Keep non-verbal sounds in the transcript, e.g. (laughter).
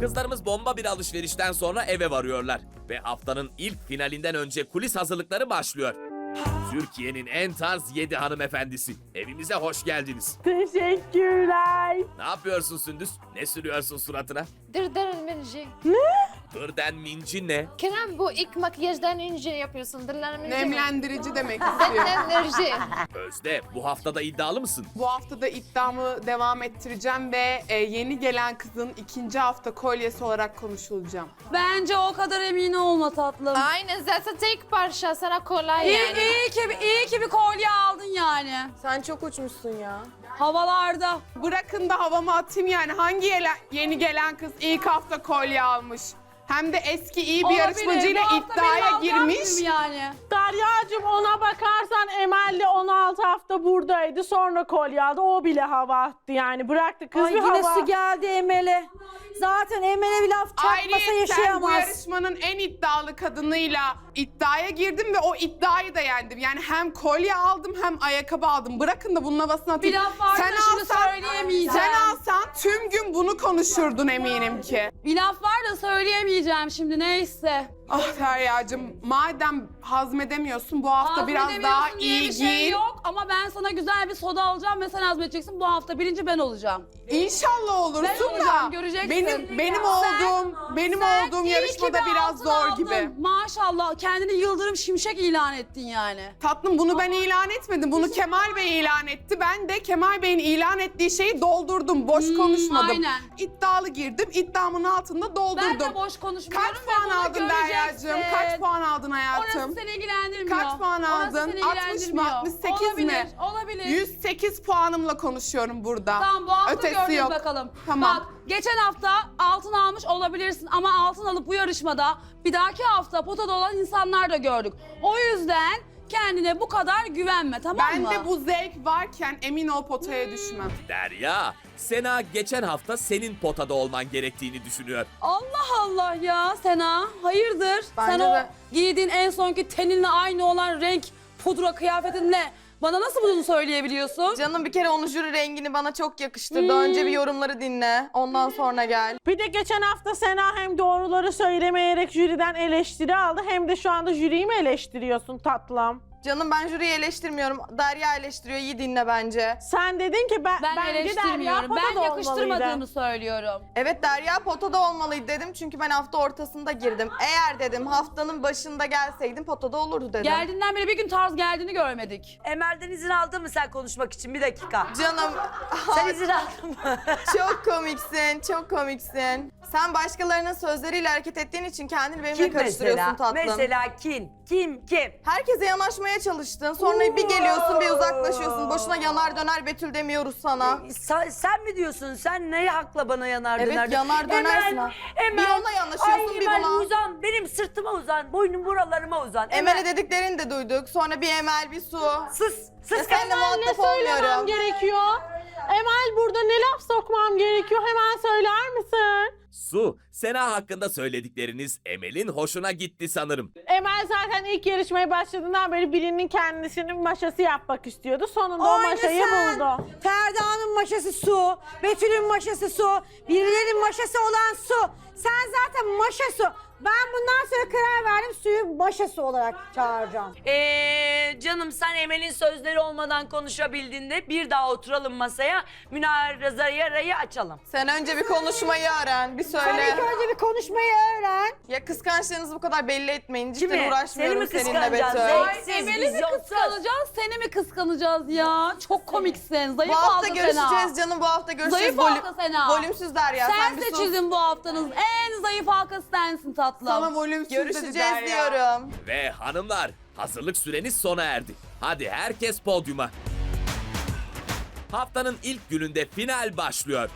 Kızlarımız bomba bir alışverişten sonra eve varıyorlar. Ve haftanın ilk finalinden önce kulis hazırlıkları başlıyor. Türkiye'nin en tarz 7 hanımefendisi. Evimize hoş geldiniz. Teşekkürler. Ne yapıyorsun Sündüz? Ne sürüyorsun suratına? Dırdarın minci. Dırden minci ne? Kerem bu ilk makyajdan önce yapıyorsun. Dırdarın minci. Nemlendirici demek istiyor. Nemlendirici. Özde bu haftada iddialı mısın? Bu hafta da iddiamı devam ettireceğim ve e, yeni gelen kızın ikinci hafta kolyesi olarak konuşulacağım. Bence o kadar emin olma tatlım. Aynen zaten tek parça sana kolay İyi, yani. iyi, ki, iyi ki bir kolye aldın yani. Sen çok uçmuşsun ya. Havalarda. Bırakın da havama atayım yani hangi yele- yeni gelen kız ilk hafta kolye almış? Hem de eski iyi bir Olabilir. yarışmacıyla Bu hafta iddiaya girmiş. gibi Yani. Derya'cığım ona bakarsan Emel de 16 hafta buradaydı. Sonra kolye aldı. O bile hava attı yani. Bıraktı kız Ay bir yine hava. su geldi Emel'e. Zaten Emel'e bir laf çarpmasa Ayrıca bu yaşayamaz. yarışmanın en iddialı kadınıyla iddiaya girdim ve o iddiayı da yendim. Yani hem kolye aldım hem ayakkabı aldım. Bırakın da bunun havasını atayım. Bir laf varsa şimdi söyleyemeyeceğim. Sen tüm gün bunu konuşurdun eminim ki. Bir laf var da söyleyemeyeceğim şimdi neyse. Ah Derya'cığım madem hazmedemiyorsun bu hafta biraz daha Hazmedemiyorsun diye iyi bir şey giyin. yok ama ben sana güzel bir soda alacağım ve sen hazmedeceksin. Bu hafta birinci ben olacağım. İnşallah olursun Ben olacağım, da göreceksin. benim benim olduğum benim Sen olduğum iyi yarışmada ki bir biraz altın zor aldın. gibi. Maşallah kendini Yıldırım Şimşek ilan ettin yani. Tatlım bunu ben ilan etmedim. Bunu Kemal Bey ilan etti. Ben de Kemal Bey'in ilan ettiği şeyi doldurdum. Boş Hmm, konuşmadım. aynen. İddialı girdim. İddiamın altında Ben doldurdum. de boş konuşmuyorum Kaç ve puan bunu aldın göreceksin. Aldın hayatım? Orası seni ilgilendirmiyor. Kaç puan Orası aldın? seni 60 mı, ilgilendirmiyor. 68 mi? olabilir, Olabilir. 108 puanımla konuşuyorum burada. Tamam bu hafta Ötesi göreceğiz yok. bakalım. Tamam. Bak geçen hafta altın almış olabilirsin ama altın alıp bu yarışmada bir dahaki hafta potada olan insanlar da gördük. O yüzden kendine bu kadar güvenme tamam mı? Ben de bu zevk varken emin ol potaya düşmem. Derya, Sena geçen hafta senin potada olman gerektiğini düşünüyor. Allah Allah ya Sena hayırdır? Sen Bence o de. giydiğin en sonki teninle aynı olan renk pudra kıyafetinle bana nasıl bunu söyleyebiliyorsun? Canım bir kere onun jüri rengini bana çok yakıştırdı. Hmm. Önce bir yorumları dinle. Ondan sonra gel. Bir de geçen hafta Sena hem doğruları söylemeyerek jüriden eleştiri aldı hem de şu anda jüriyi mi eleştiriyorsun tatlım? Canım ben jüriyi eleştirmiyorum. Derya eleştiriyor. İyi dinle bence. Sen dedin ki ben, Ben bence Derya eleştirmiyorum. potada Ben yakıştırmadığımı olmalıydı. söylüyorum. Evet Derya potada olmalıydı dedim. Çünkü ben hafta ortasında girdim. Eğer dedim haftanın başında gelseydim potada olurdu dedim. Geldiğinden beri bir gün tarz geldiğini görmedik. Emel'den izin aldın mı sen konuşmak için? Bir dakika. Canım Sen izin aldın mı? (laughs) çok komiksin. Çok komiksin. Sen başkalarının sözleriyle hareket ettiğin için kendini benimle Kim karıştırıyorsun mesela? tatlım. Mesela kim? Kim? Kim? Herkese yanaşmaya çalıştın. Sonra bir geliyorsun bir uzaklaşıyorsun. Boşuna yanar döner Betül demiyoruz sana. Sen, sen mi diyorsun? Sen neyi hakla bana yanar Evet, döner? yanar dönersin ha. Bir ona yanaşıyorsun, Ay, bir Emel, buna. uzan. Benim sırtıma uzan. Boynum buralarıma uzan. Emel'e dediklerini de duyduk. Sonra bir Emel bir su. Sus. Ya Sus. senle Ne muhatap söylemem olmuyorum. gerekiyor? Emel burada ne laf sokmam gerekiyor? Hemen? Su, Sena hakkında söyledikleriniz Emel'in hoşuna gitti sanırım. Emel zaten ilk yarışmaya başladığından beri birinin kendisinin maşası yapmak istiyordu. Sonunda o Aynı maşayı sen. buldu. Ferda'nın maşası su. Betül'ün maşası su. Birilerinin maşası olan su. Sen zaten maşa su. Ben bundan sonra karar verdim suyu maşası olarak çağıracağım. Ee, canım sen Emel'in sözleri olmadan konuşabildiğinde bir daha oturalım masaya. Münazarayı açalım. Sen önce bir konuşmayı öğren. Bir Sen söyle. ilk önce bir konuşmayı öğren. Ya kıskançlığınızı bu kadar belli etmeyin. Cidden Kimi? uğraşmıyorum Seni mi seninle kıskanacağız? Betül. Zevksiz, Emel'i mi vizyonsuz. kıskanacağız, seni mi kıskanacağız ya? Çok komiksin. Bu Zayıf hafta halka görüşeceğiz Sena. canım. Bu hafta görüşeceğiz. Zayıf halka Sena. Volümsüz Derya. Sen, Sen bir sus. seçildin bu haftanın en zayıf halkası sensin tatlım. Sana volümsüz dedi Görüşeceğiz Derya. diyorum. Ve hanımlar, hazırlık süreniz sona erdi. Hadi herkes podyuma. Haftanın ilk gününde final başlıyor.